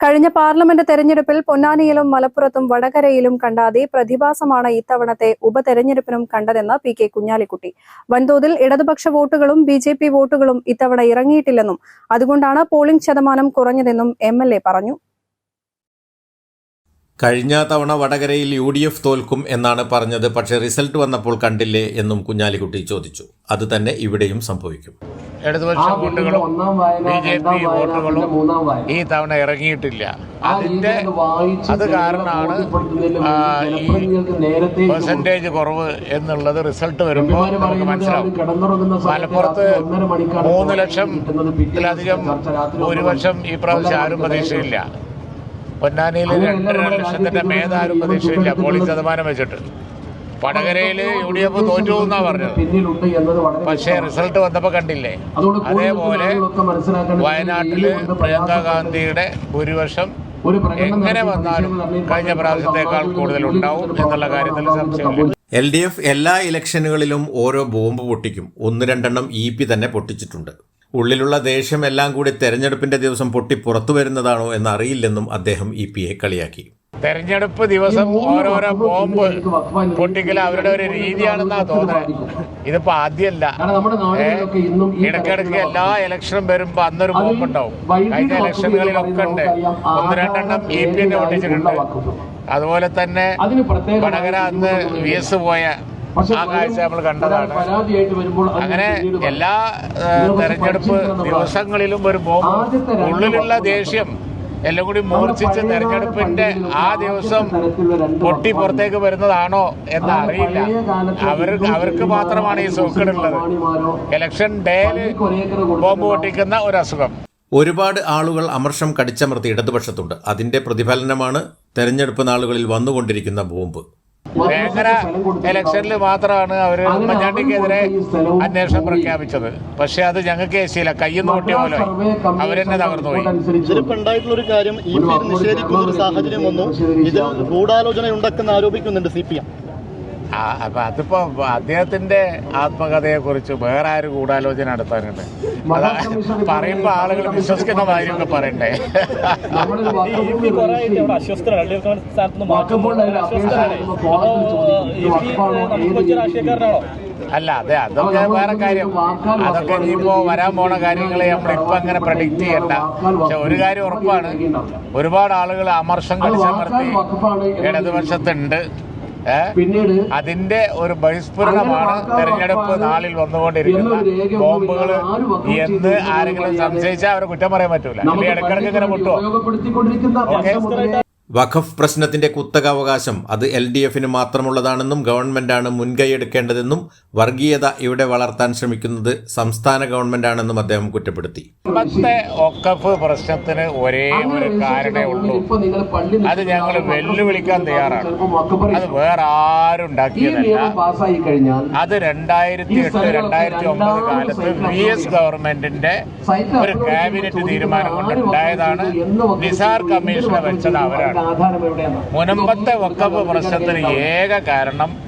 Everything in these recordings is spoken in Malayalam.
കഴിഞ്ഞ പാർലമെന്റ് തെരഞ്ഞെടുപ്പിൽ പൊന്നാനിയിലും മലപ്പുറത്തും വടകരയിലും കണ്ട അതേ പ്രതിഭാസമാണ് ഇത്തവണത്തെ ഉപതെരഞ്ഞെടുപ്പിനും കണ്ടതെന്ന് പി കെ കുഞ്ഞാലിക്കുട്ടി. വൻതോതിൽ ഇടതുപക്ഷ വോട്ടുകളും ബി ജെ പി വോട്ടുകളും ഇത്തവണ ഇറങ്ങിയിട്ടില്ലെന്നും അതുകൊണ്ടാണ് പോളിംഗ് ശതമാനം കുറഞ്ഞതെന്നും എം എൽ എ പറഞ്ഞു. കഴിഞ്ഞ തവണ വടകരയിൽ യു ഡി എഫ് തോൽക്കും എന്നാണ് പറഞ്ഞത്. പക്ഷേ റിസൾട്ട് വന്നപ്പോൾ കണ്ടില്ലേ എന്നും കുഞ്ഞാലിക്കുട്ടി ചോദിച്ചു. അത് തന്നെ ഇവിടെയും സംഭവിക്കും. ഇടതുപക്ഷ വോട്ടുകളും ബി ജെ പി വോട്ടുകളും ഈ തവണ ഇറങ്ങിയിട്ടില്ല. അതിന്റെ അത് കാരണമാണ് പെർസെന്റേജ് ഈ പെർസെന്റേജ് കുറവ് എന്നുള്ളത് റിസൾട്ട് വരുമ്പോൾ നമുക്ക് മനസ്സിലാവും. മലപ്പുറത്ത് മൂന്ന് ലക്ഷം ഇതിലധികം ഭൂരിപക്ഷം ഈ പ്രാവശ്യം ആരും പ്രതീക്ഷയില്ല. പൊന്നാനിയിൽ രണ്ടര ലക്ഷത്തിന്റെ മേധാരും പ്രതീക്ഷയില്ല. പോളിംഗ് ശതമാനം വെച്ചിട്ട്. വടകരയിൽ യു ഡി എഫ് തോറ്റു എന്നാ പറഞ്ഞത്. പിന്നിലുണ്ട് എന്നത് വളരെ പക്ഷേ റിസൾട്ട് വന്നപ്പോൾ കണ്ടില്ലേ? അതേപോലെ വയനാട്ടിൽ പ്രിയങ്കാ ഗാന്ധിയുടെ ഭൂരിപക്ഷം ഒരു പ്രകടനം എങ്ങനെ വന്നാലും കഴിഞ്ഞ പ്രാവശ്യത്തേക്കാൾ കൂടുതൽ ഉണ്ടാവും എന്നുള്ള കാര്യത്തിൽ സംശയമില്ല. എൽ ഡി എഫ് എല്ലാ ഇലക്ഷനുകളിലും ഓരോ ബോംബ് പൊട്ടിക്കും. ഒന്ന് രണ്ടെണ്ണം ഇ പി തന്നെ പൊട്ടിച്ചിട്ടുണ്ട്. ഉള്ളിലുള്ള ദേഷ്യം എല്ലാം കൂടി തെരഞ്ഞെടുപ്പിന്റെ ദിവസം പൊട്ടി പുറത്തു വരുന്നതാണോ എന്നറിയില്ലെന്നും അദ്ദേഹം ഇ പിയെ കളിയാക്കി. തെരഞ്ഞെടുപ്പ് ദിവസം ഓരോരോ ബോംബ് പൊട്ടിക്കൽ അവരുടെ ഒരു രീതിയാണെന്നാ തോന്നുന്നത് ഇതിപ്പോ ആദ്യമല്ല ഇടക്കിടക്ക് എല്ലാ ഇലക്ഷനും വരുമ്പോ അന്നൊരു ബോംബ് ഉണ്ടാവും കഴിഞ്ഞ ഇലക്ഷനുകളിലൊക്കെ ഉണ്ട്. ഒന്ന് രണ്ടെണ്ണം ഇ പി എന്നെ പൊട്ടിച്ചിട്ടുണ്ട് അതുപോലെ തന്നെ വടകര അന്ന് വി എസ് പോയ ആ കാഴ്ച നമ്മൾ കണ്ടതാണ്. വരുമ്പോൾ അങ്ങനെ എല്ലാ തെരഞ്ഞെടുപ്പ് ദിവസങ്ങളിലും ഒരു ബോംബ് ഉള്ളിലുള്ള ദേഷ്യം എല്ലാം കൂടി മൂർച്ഛിച്ച് തെരഞ്ഞെടുപ്പിന്റെ ആ ദിവസം പൊട്ടി പുറത്തേക്ക് വരുന്നതാണോ എന്ന് അറിയില്ല. അവർ അവർക്ക് മാത്രമാണ് ഈ സൂക്കേടുള്ളത് ഇലക്ഷൻ ഡേയിൽ ബോംബ് പൊട്ടിക്കുന്ന ഒരു അസുഖം ഒരുപാട് ആളുകൾ അമർഷം കടിച്ചമർത്തി ഇടതുപക്ഷത്തുണ്ട്. അതിന്റെ പ്രതിഫലനമാണ് തെരഞ്ഞെടുപ്പ് നാളുകളിൽ വന്നുകൊണ്ടിരിക്കുന്ന ബോംബ്. വേങ്ങര ഇലക്ഷനിൽ മാത്രമാണ് അവർ ഉമ്മൻചാണ്ടിക്കെതിരെ അന്വേഷണം പ്രഖ്യാപിച്ചത്. പക്ഷെ അത് ഞങ്ങൾക്ക് ഏശിയില്ല കയ്യിൽ കൂട്ടിയ പോലെ. അവരെന്നെ തകർന്നുപോയി ഇതിലിപ്പോ ഉണ്ടായിട്ടുള്ള ഒരു കാര്യം ഈ പേര് നിഷേധിക്കുന്ന ഒരു സാഹചര്യം വന്നു. ഇത് ഗൂഢാലോചന ഉണ്ടാക്കുന്ന ആരോപിക്കുന്നുണ്ട് സി പി എം. അപ്പൊ അതിപ്പോ അദ്ദേഹത്തിന്റെ ആത്മകഥയെ കുറിച്ച് വേറെ ആര് ഗൂഢാലോചന നടത്താനുണ്ട്? അതാ പറയുമ്പോ ആളുകൾ വിശ്വസിക്കുന്ന കാര്യമൊക്കെ പറയണ്ടേ? അല്ല? അതെ അതൊക്കെ വേറെ കാര്യം. അതൊക്കെ ഇനിയിപ്പോ വരാൻ പോണ കാര്യങ്ങളെ നമ്മളിപ്പോ അങ്ങനെ പ്രഡിക്റ്റ് ചെയ്യണ്ട. പക്ഷെ ഒരു കാര്യം ഉറപ്പാണ്. ഒരുപാട് ആളുകൾ അമർഷം കളിച്ചമർത്തി ഇടതുപക്ഷത്തുണ്ട്. അതിന്റെ ഒരു ബഹിസ്ഫുരണമാണ് തെരഞ്ഞെടുപ്പ് നാളിൽ വന്നുകൊണ്ടിരിക്കുന്ന ബോംബുകൾ എന്ന് ആരെങ്കിലും സംശയിച്ചാൽ അവരെ കുറ്റം പറയാൻ പറ്റൂല. ഇടക്കിടക്ക് ഇങ്ങനെ പൊട്ടുവോ വഖഫ് പ്രശ്നത്തിന്റെ കുത്തകാവകാശം അത് എൽ ഡി എഫിന് മാത്രമുള്ളതാണെന്നും ഗവൺമെന്റാണ് മുൻകൈയെടുക്കേണ്ടതെന്നും വർഗീയത ഇവിടെ വളർത്താൻ ശ്രമിക്കുന്നത് സംസ്ഥാന ഗവൺമെന്റാണെന്നും അദ്ദേഹം കുറ്റപ്പെടുത്തി. വഖഫ് പ്രശ്നത്തിന് ഒരേ ഒരു കാരണേ ഉള്ളൂ. അത് ഞങ്ങൾ വെല്ലുവിളിക്കാൻ തയ്യാറാണ്. അത് വേറെ ആരും ഉണ്ടാക്കിയതല്ല. അത് രണ്ടായിരത്തി എട്ട് രണ്ടായിരത്തി ഒമ്പത് കാലത്ത് വി എസ് ഗവൺമെന്റിന്റെ ഒരു ക്യാബിനറ്റ് തീരുമാനം കൊണ്ടുണ്ടായതാണ് നിസാർ കമ്മീഷനെ വെച്ചത് അവരാണ്. മുനമ്പത്തെ വക്കപ്പ് പ്രശ്നത്തിന് ഏക കാരണം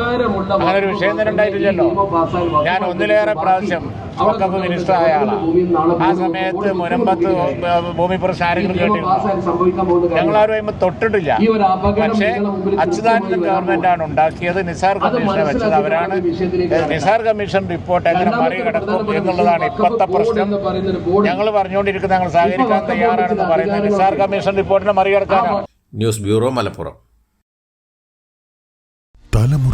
ആധാരമുള്ള അങ്ങനെ ഒരു വിഷയം തന്നെ ഉണ്ടായിട്ടില്ലല്ലോ. ഞാൻ ഒന്നിലേറെ പ്രാവശ്യം വക്കഫ് മിനിസ്റ്റർ ആയ ആളാണ് ആ സമയത്ത് മുനമ്പത്ത് ഭൂമി പ്രശ്നം ആരെങ്കിലും കേട്ടിരുന്നു. ഞങ്ങൾ ആരും ഞങ്ങളാരും കഴിയുമ്പോൾ തൊട്ടിട്ടില്ല. ഈ ഒരു അപകടം പക്ഷേ അച്യുതാനന്ദൻ ഗവൺമെന്റാണ് ഉണ്ടാക്കിയത്. നിസാർ കമ്മീഷനെ വെച്ചത് അവരാണ്. നിസാർ കമ്മീഷൻ റിപ്പോർട്ട് എങ്ങനെ മറികടക്കും എന്നുള്ളതാണ് ഇപ്പോഴത്തെ പ്രശ്നം. ഞങ്ങൾ പറഞ്ഞുകൊണ്ടിരിക്കുന്ന ഞങ്ങൾ സഹകരിക്കാൻ തയ്യാറാണെന്ന് പറയുന്നത് നിസാർ കമ്മീഷൻ റിപ്പോർട്ടിനെ മറികടക്കാനാണ്. News bureau Malappuram.